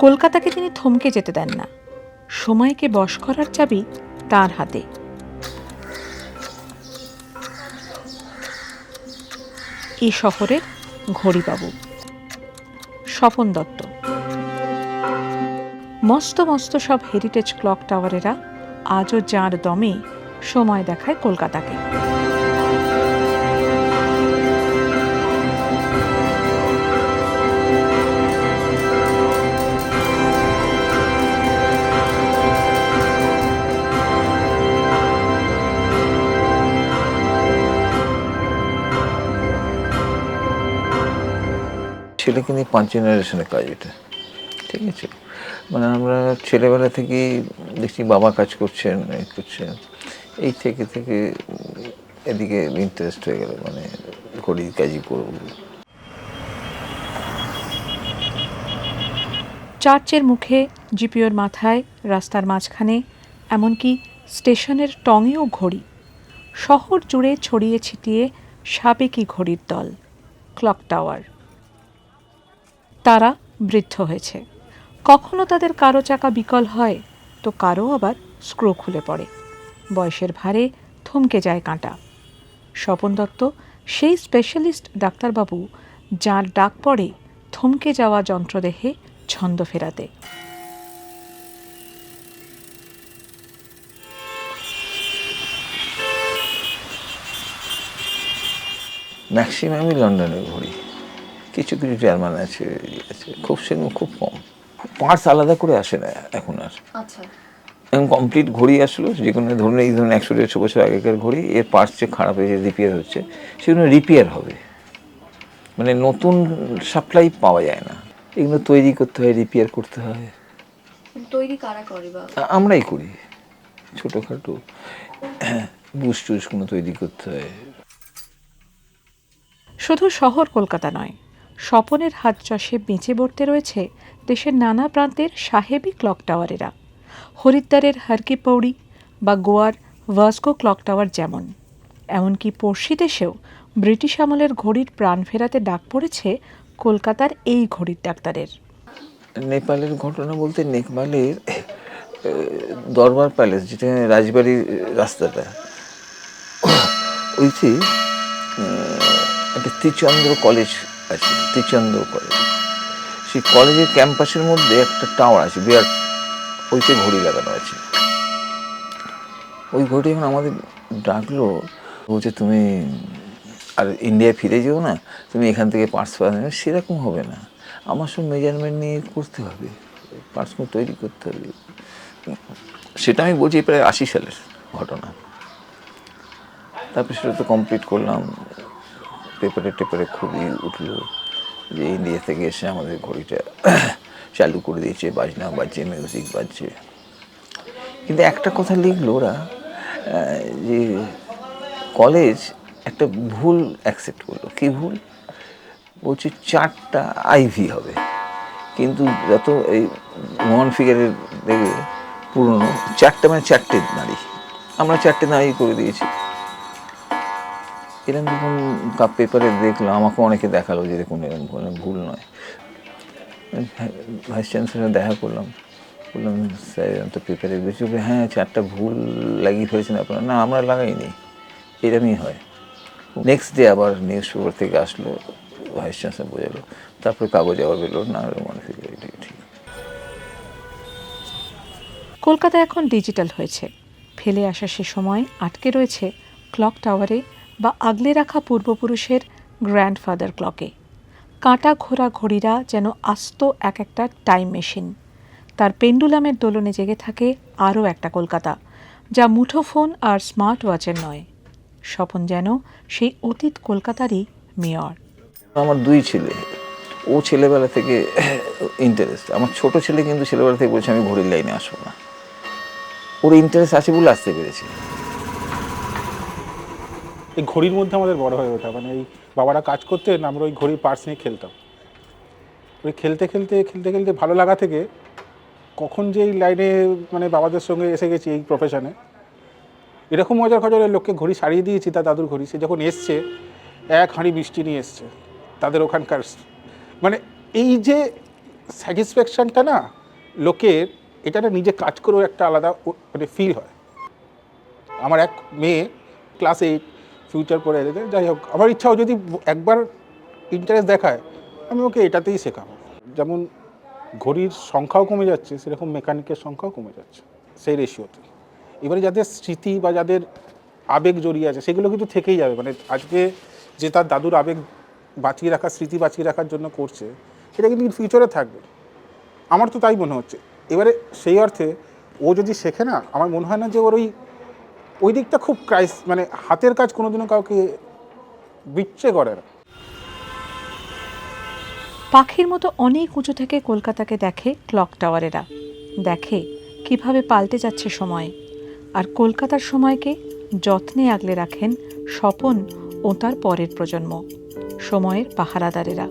কলকাতাকে তিনি থমকে যেতে দেন না। সময়কে বশ করার চাবি তার হাতে। এই শহরের ঘড়িবাবু। স্বপন দত্ত। মস্ত মস্ত সব হেরিটেজ ক্লক টাওয়ারেরা আজও যাঁর দমে সময় দেখায় কলকাতাকে। ছেলেকে নিয়ে পাঁচ জেনারেশনের কাজ এটা। ঠিক আছে? মানে আমরা ছেলেবেলা থেকেই দেখছি বাবা কাজ করছেন এই করছেন এই থেকে থেকে এদিকে ইন্টারেস্ট হয়ে গেল মানে ঘড়ির কাজই করব। চার্চের মুখে, জিপিওর মাথায়, রাস্তার মাঝখানে, এমনকি স্টেশনের টঙেও ঘড়ি। শহর জুড়ে ছড়িয়ে ছিটিয়ে সাবেকি ঘড়ির দল, ক্লক টাওয়ার। তারা বৃদ্ধ হয়েছে। কখনো তাদের কারও চাকা বিকল হয়, তো কারও আবার স্ক্রু খুলে পড়ে। বয়সের ভারে থমকে যায় কাঁটা। স্বপন দত্ত, সেই স্পেশালিস্ট ডাক্তারবাবু যার ডাক পড়ে থমকে যাওয়া যন্ত্রদেহে ছন্দ ফেরাতে। ম্যাক্সিমামই লন্ডনের ঘড়ি। কিছু কিছু জার্মান আছে ইয়ে আছে খুব সেরকম খুব কম। পার্টস আলাদা করে আসে না এখন আর। এখন কমপ্লিট ঘড়ি আসলো যে কোনো ধরুন এই ধরুন একশো দেড়শো বছর আগেকার ঘড়ি এর পার্টস যে খারাপ হয়েছে রিপেয়ার হচ্ছে সেগুলো রিপেয়ার হবে। মানে নতুন সাপ্লাই পাওয়া যায় না। এগুলো তৈরি করতে হয় রিপেয়ার করতে হয়। তৈরি কারা করে আমরাই করি। ছোটোখাটো বুস টুসগুলো তৈরি করতে হয়। শুধু শহর কলকাতা নয় স্বপনের হাত চষে বেঁচে বর্তে রয়েছে দেশের নানা প্রান্তের সাহেবি ক্লক টাওয়ারেরা। হরিদ্বারের হারকি পৌড়ি বা গোয়ার ভাস্কো ক্লক টাওয়ার যেমন। এমনকি পড়শি দেশেও ব্রিটিশ আমলের ঘড়ির প্রাণ ফেরাতে ডাক পড়েছে কলকাতার এই ঘড়ির ডাক্তারের। নেপালের ঘটনা বলতে নেপালের দরবার প্যালেস যেটা রাজবাড়ির রাস্তাটা। আহ, একটা ত্রিচন্দ্র কলেজ আছে, ত্রিচন্দ্র কলেজ সেই কলেজের ক্যাম্পাসের মধ্যে একটা টাওয়ার আছে, বিরাট ওইতে ঘড়ি লাগানো আছে। ওই ঘড়ি এখন আমাদের ডাকলো, বলছে তুমি আর ইন্ডিয়ায় ফিরে যেও না, তুমি এখান থেকে পার্টস পাওয়া সেরকম হবে না। আমার সব মেজারমেন্ট নিয়ে করতে হবে পার্টসগুলো তৈরি করতে হবে। সেটা আমি বলছি প্রায় আশি সালের ঘটনা। তারপরে সেটা তো কমপ্লিট করলাম। পেপারে টেপারে খুবই উঠল যে ইন্ডিয়া থেকে এসে আমাদের ঘড়িটা চালু করে দিয়েছে, বাজনা বাজছে মিউজিক বাজছে। কিন্তু একটা কথা লিখলো ওরা যে কলেজ একটা ভুল অ্যাকসেপ্ট করল। কি ভুল? বলছে চারটা আইভি হবে। কিন্তু যত এই মন ফিগারের দেখবে পুরনো, চারটা মানে চারটে নারী। আমরা চারটে নারী করে দিয়েছি। এরকম যখন পেপারে দেখলাম আমাকে অনেকে দেখাল যে দেখুন এরকম কোনো ভুল নয়। ভাইস চ্যান্সেলার দেখা করলাম। বললাম, স্যার, এরকম তো পেপারে বেশি হ্যাঁ চারটা ভুল লাগিয়ে ফেলেছেন আপনারা। না, আমরা লাগাইনি। এরকমই হয়। নেক্সট ডে আবার নিউজ পেপার থেকে আসলো ভাইস চ্যান্সেলার বোঝালো। তারপরে কাগজ আবার বেরোলো, না মনে ফিরে ঠিক কলকাতা এখন ডিজিটাল হয়েছে। ফেলে আসা সে সময় আটকে রয়েছে ক্লক টাওয়ারে বা আগলে রাখা পূর্বপুরুষের গ্র্যান্ডফাদার ক্লকে কাঁটা ঘোরা ঘড়িরা যেন আস্ত এক একটা টাইম মেশিন তার পেন্ডুলামের দোলনে জেগে থাকে আরও একটা কলকাতা, যা মুঠোফোন আর স্মার্ট ওয়াচের নয়। স্বপন যেন সেই অতীত কলকাতারই মেয়র। আমার দুই ছেলে, ও ছেলেবেলা থেকে ইন্টারেস্ট আমার ছোট ছেলে কিন্তু ছেলেবেলা থেকে বলছে আমি ঘড়ির লাইনে আসব না। ওর ইন্টারেস্ট আছে বলে আসতে পেরেছি। এই ঘড়ির মধ্যে আমাদের বড় হয়ে ওঠা। মানে এই বাবারা কাজ করতেন, আমরা ওই ঘড়ির পার্স নিয়ে খেলতাম। ওই খেলতে খেলতে খেলতে খেলতে ভালো লাগা থেকে কখন যে এই লাইনে মানে বাবাদের সঙ্গে এসে গেছি এই প্রফেশনে এরকম মজার খজরের লোককে ঘড়ি সারিয়ে দিয়েছি, তার দাদুর ঘড়ি। সে যখন এসছে, এক হাঁড়ি বৃষ্টি নিয়ে এসছে, তাদের ওখানকার। মানে এই যে স্যাটিসফ্যাকশানটা না, লোকের, এটা না নিজে কাজ করেও একটা আলাদা মানে ফিল হয়। আমার এক মেয়ে ক্লাস এইট ফিউচার পরে এলে যাই হোক, আমার ইচ্ছাও যদি একবার ইন্টারেস্ট দেখায়, আমি ওকে এটাতেই শেখাবো। যেমন ঘড়ির সংখ্যাও কমে যাচ্ছে, সেরকম মেকানিকের সংখ্যাও কমে যাচ্ছে, সেই রেশিওতে এবারে যাদের স্মৃতি বা যাদের আবেগ জড়িয়ে আছে, সেগুলো কিন্তু থেকেই যাবে। মানে আজকে যে তার দাদুর আবেগ বাঁচিয়ে রাখার, স্মৃতি বাঁচিয়ে রাখার জন্য করছে, সেটা কিন্তু ফিউচারে থাকবে। আমার তো তাই মনে হচ্ছে। এবারে সেই অর্থে ও যদি শেখে না, আমার মনে হয় না যে ওর ওই ওই দিকটা খুব ক্রাইস মানে হাতের কাজ কোনোদিনও কাউকে বিচ্ছে করে না। পাখির মতো অনেক উঁচু থেকে কলকাতাকে দেখে ক্লক টাওয়ারেরা। দেখে কীভাবে পাল্টে যাচ্ছে সময়। আর কলকাতার সময়কে যত্নে আগলে রাখেন স্বপন ও তার পরের প্রজন্ম, সময়ের পাহারাদারেরা।